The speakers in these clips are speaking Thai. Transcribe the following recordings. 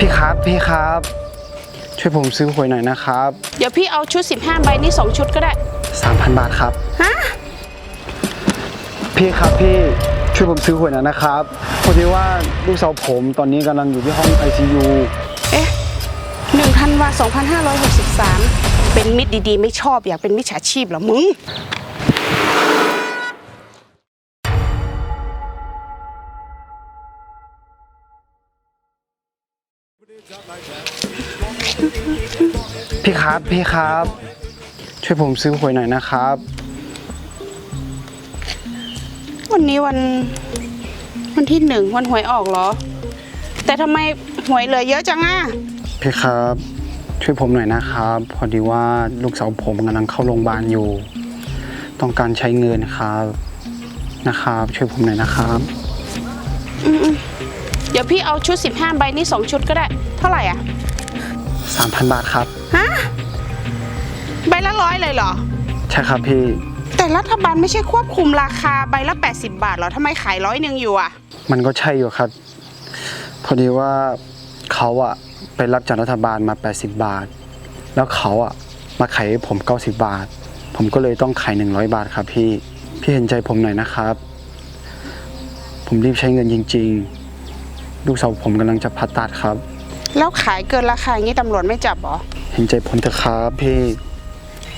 พี่ครับพี่ครับ ช่วยผมซื้อหวยหน่อยนะครับ เดี๋ยวพี่เอาชุด 15 ใบนี่2ชุดก็ได้ 3,000 บาทครับ ฮะ พี่ครับพี่ช่วยผมซื้อหวยหน่อยนะครับพอดีว่าลูกสาวผมตอนนี้กำลังอยู่ที่ห้อง ICU เอ๊ะ1ธันวา2563 เป็นมิตรดีๆ ไม่ชอบอยากเป็นมิจฉาชีพเหรอมึง พี่ครับ พี่ครับ ช่วยผมซื้อหวยหน่อยนะครับ วันนี้วันวันที่หนึ่งวันหวยออกเหรอ แต่ทำไมหวยเหลือเยอะจังอะ พี่ครับ ช่วยผมหน่อยนะครับ พอดีว่าลูกสาวผมกำลังเข้าโรงพยาบาลอยู่ ต้องการใช้เงินครับนะครับ ช่วยผมหน่อยนะครับเดี๋ยวพี่เอาชุด 15 ใบนี่2ชุดก็ได้ เท่าไหร่อะ 3,000 บาทครับ ฮะ ใบละร้อยเลยเหรอ ใช่ครับพี่ แต่รัฐบาลไม่ใช่ควบคุมราคาใบละ 80 บาทเหรอทำไมขายร้อยหนึ่งอยู่อะ มันก็ใช่อยู่ครับ พอดีว่าเขาอะไปรับจากรัฐบาลมา 80 บาท แล้วเขาอะมาขายให้ผม 90 บาท ผมก็เลยต้องขาย 100 บาทครับพี่ พี่เห็นใจผมหน่อยนะครับ ผมรีบใช้เงินจริง ๆ ลูกสาวผมกำลังจะผ่าตัดครับ แล้วขายเกินราคาอย่างนี้ตำรวจไม่จับเหรอ เห็นใจผมเถอะครับพี่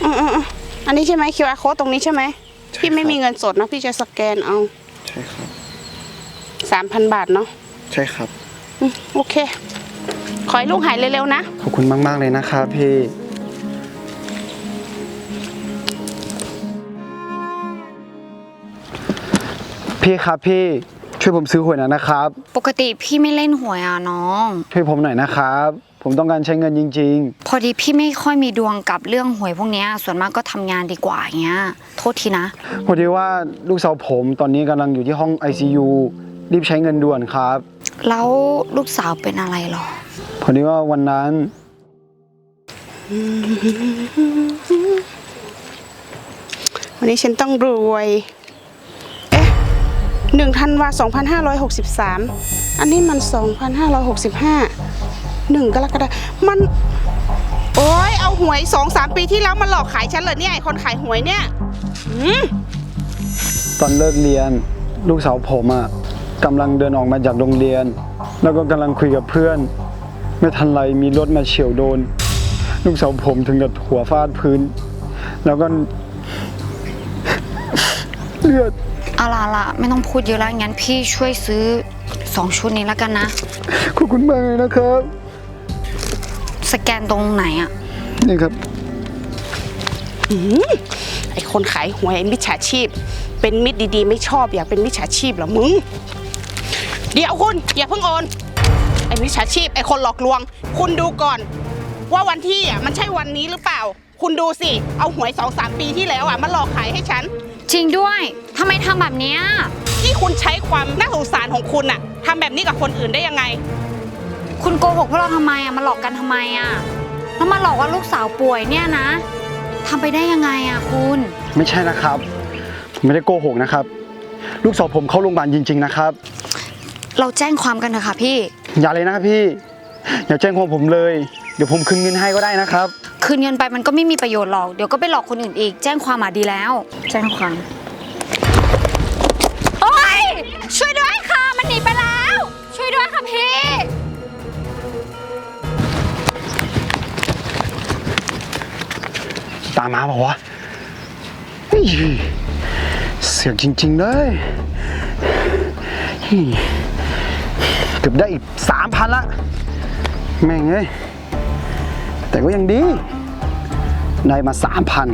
อืมๆๆอันนี้ใช่ไหม QR code ตรงนี้ใช่ไหม ใช่พี่ไม่ครับ มีเงินสดนะ พี่จะสแกนเอาใช่ครับ3,000บาทเนาะใช่ครับ อืมโอเค ขอให้ลูกหายเร็วๆนะ ขอบคุณมาก ๆ เลยนะครับพี่ พี่ครับพี่ ช่วยผมซื้อหวยหน่อยนะครับ ปกติพี่ไม่เล่นหวยอะน้อง ช่วยผมหน่อยนะครับ ผมต้องการใช้เงินจริง พอดีพี่ไม่ค่อยมีดวงกับเรื่องหวยพวกเนี้ยส่วนมากก็ทำงานดีกว่าอย่างเงี้ย โทษทีนะ ๆ พอดีว่าลูกสาวผมตอนนี้กำลังอยู่ที่ห้อง ICU รีบใช้เงินด่วนครับ แล้วลูกสาวเป็นอะไรหรอ พอดีว่าวันนั้น วันนี้ฉันต้องรวย 1ธันวา2563 อันนี้มัน 2565 1กรกฎาคมมัน โอ้ยเอาหวยสองสามปีที่แล้วมาหลอกขายฉันเหรอเนี่ยคนขายหวยเนี่ยหืตอนเลิกเรียนลูกสาวผมอะกำลังเดินออกมาจากโรงเรียน แล้วก็กำลังคุยกับเพื่อน ไม่ทันไรมีรถมาเฉียวโดน ลูกสาวผมถึงกับหัวฟาดพื้น แล้วก็ เลือด เอาล่ะล่ะไม่ต้องพูดเยอะแล้วงั้นพี่ช่วยซื้อสองชุดนี้แล้วกันนะ ขอบคุณมากเลยนะครับ สแกนตรงไหนอะนี่ครับไอคนขายหวยไอมิจฉาชีพ เป็นมิตรดีๆ ไม่ชอบอยากเป็นมิจฉาชีพเหรอมึง เดี๋ยวคุณ อย่าเพิ่งโอนไอมิจฉาชีพไอคนหลอกลวง คุณดูก่อน ว่าวันที่อะมันใช่วันนี้หรือเปล่า คุณดูสิ เอาหวยสองสามปีที่แล้วอะมาหลอกขายให้ฉัน จริงด้วยทำไมทำแบบเนี้ยที่คุณใช้ความน่าสงสารของคุณอะทำแบบนี้กับคนอื่นได้ยังไง คุณโกหกพวกเราทำไมอะมาหลอกกันทำไมอะแล้วมาหลอกว่าลูกสาวป่วยเนี่ยนะทำไปได้ยังไงอะคุณ ไม่ใช่นะครับผมไม่ได้โกหกนะครับ ลูกสาวผมเข้าโรงพยาบาลจริง ๆ นะครับ เราแจ้งความกันเถอะค่ะพี่ อย่าเลยนะครับพี่ อย่าแจ้งความผมเลย เดี๋ยวผมคืนเงินให้ก็ได้นะครับ คืนเงินไปมันก็ไม่มีประโยชน์หรอก เดี๋ยวก็ไปหลอกคนอื่นอีก แจ้งความมาดีแล้ว แจ้งความ โอ๊ย ช่วยด้วยค่ะ มันหนีไปแล้ว ช่วยด้วยค่ะพี่ ตามมาบอกว่าวะเฮ้ยเสียงจริง ๆ เลยเฮ้ยเกือบได้อีกสามพันละ แม่งเอ้ย แต่ก็ยังดี ได้มาสามพัน